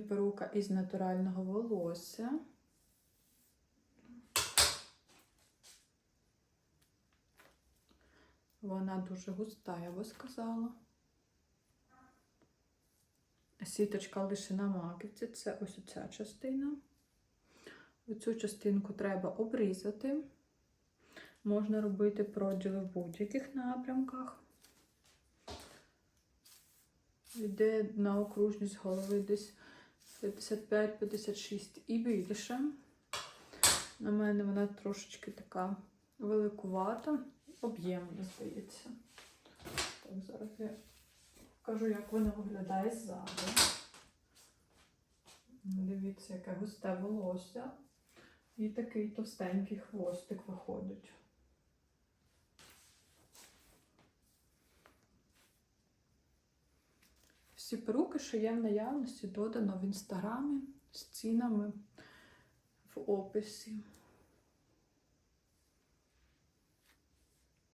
Перука із натурального волосся. Вона дуже густа, я би сказала. Сіточка лише на маківці, це ось ця частина. Оцю частинку треба обрізати. Можна робити проділи в будь-яких напрямках. Йде на окружність голови десь 55-56 і більше. На мене вона трошечки така великувата, об'ємна, здається. Так, зараз я покажу, як вона виглядає ззаду. Дивіться, яке густе волосся. І такий товстенький хвостик виходить. Всі перуки, що є в наявності, додано в інстаграмі з цінами в описі.